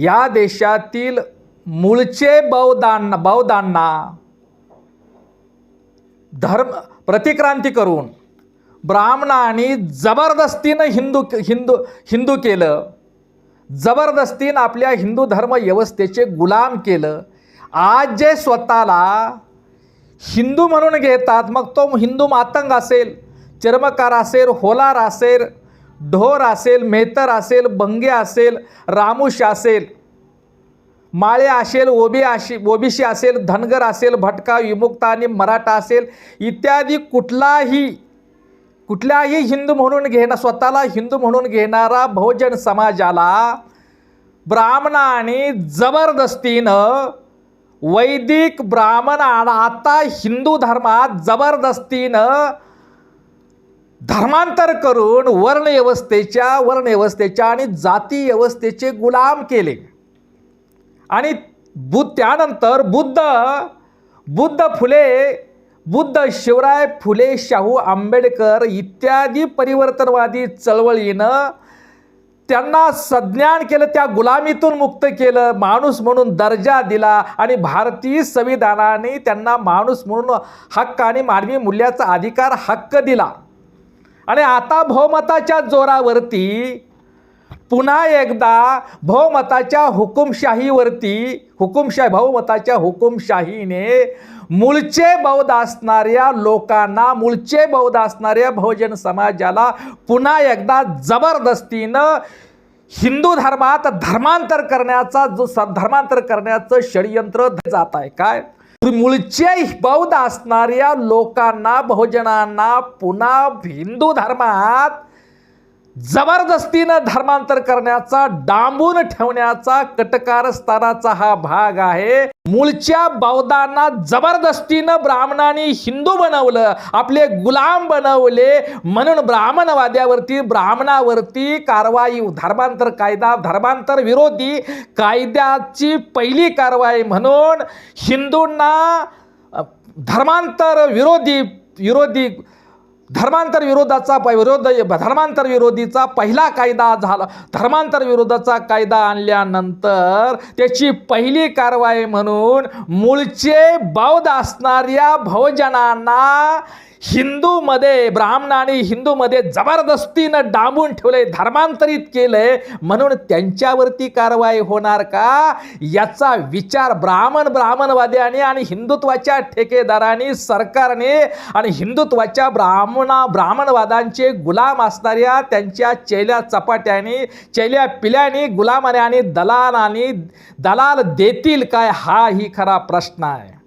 या देशातील मूळचे बौद्धांना बौद्धांना धर्म प्रतिक्रांती करून ब्राह्मणांनी जबरदस्तीनं हिंदू हिंदू हिंदू केलं. जबरदस्तीनं आपल्या हिंदू धर्म व्यवस्थेचे गुलाम केलं. आज जे स्वतःला हिंदू म्हणून घेतात मग तो हिंदू मातंग असेल चर्मकार असेल होलार असेल ढोर असेल मेहतर असेल बंगे असेल रामुश असेल माळे असेल ओबी असे ओबीसी असेल धनगर असेल भटका विमुक्त आणि मराठा असेल इत्यादी कुठलाही कुठल्याही हिंदू म्हणून घेणं स्वतःला हिंदू म्हणून घेणारा बहुजन समाजाला ब्राह्मणाने जबरदस्तीनं वैदिक ब्राह्मण आणि आता हिंदू धर्मात जबरदस्तीनं धर्मांतर करून वर्णव्यवस्थेच्या वर्णव्यवस्थेच्या आणि जाती व्यवस्थेचे गुलाम केले. आणि बुद्ध त्यानंतर बुद्ध बुद्ध फुले बुद्ध शिवराय फुले शाहू आंबेडकर इत्यादी परिवर्तनवादी चळवळीनं त्यांना सज्ञान केलं त्या गुलामीतून मुक्त केलं माणूस म्हणून दर्जा दिला आणि भारतीय संविधानाने त्यांना माणूस म्हणून हक्क आणि मानवी मूल्याचा अधिकार हक्क दिला. आणि आता बहुमताच्या जोरावरती पुन्हा एकदा बहुमताच्या हुकुमशाहीवरती हुकुमशाही बहुमताच्या हुकुमशाहीने मूळचे बौद्ध असणाऱ्या लोकांना मूळचे बौद्ध असणाऱ्या बहुजन समाजाला पुन्हा एकदा जबरदस्तीनं हिंदू धर्मात धर्मांतर करण्याचा जो स धर्मांतर करण्याचं षडयंत्र जात आहे. काय? मूळचे बौद्ध असणाऱ्या लोकांना बहुजनांना पुन्हा हिंदू धर्मात जबरदस्तीनं धर्मांतर करण्याचा डांबून ठेवण्याचा कटकारस्थानाचा हा भाग आहे. मूळच्या बौद्धांना जबरदस्तीनं ब्राह्मणांनी हिंदू बनवलं आपले गुलाम बनवले. म्हणून ब्राह्मणवाद्यावरती ब्राह्मणावरती कारवाई धर्मांतर कायदा धर्मांतर विरोधी कायद्याची पहिली कारवाई म्हणून हिंदूंना धर्मांतर विरोधी विरोधी धर्मांतर विरोधाचा विरोध धर्मांतर विरोधीचा पहिला कायदा झाला. धर्मांतर विरोधाचा कायदा आणल्यानंतर त्याची पहिली कारवाई म्हणून मूळचे बौद्ध असणाऱ्या बहुजनांना हिंदूमध्ये ब्राह्मणाने हिंदूमध्ये जबरदस्तीनं डांबून ठेवले धर्मांतरित केलंय. म्हणून त्यांच्यावरती कारवाई होणार का? याचा विचार ब्राह्मण ब्राह्मणवाद्याने आणि हिंदुत्वाच्या ठेकेदारांनी सरकारने आणि हिंदुत्वाच्या ब्राह्मणा ब्राह्मणवादांचे गुलाम असणाऱ्या त्यांच्या चेल्या चपाट्याने चेल्या पिल्याने गुलामाने आणि दलालाने दलाल देतील काय? हा ही खरा प्रश्न आहे.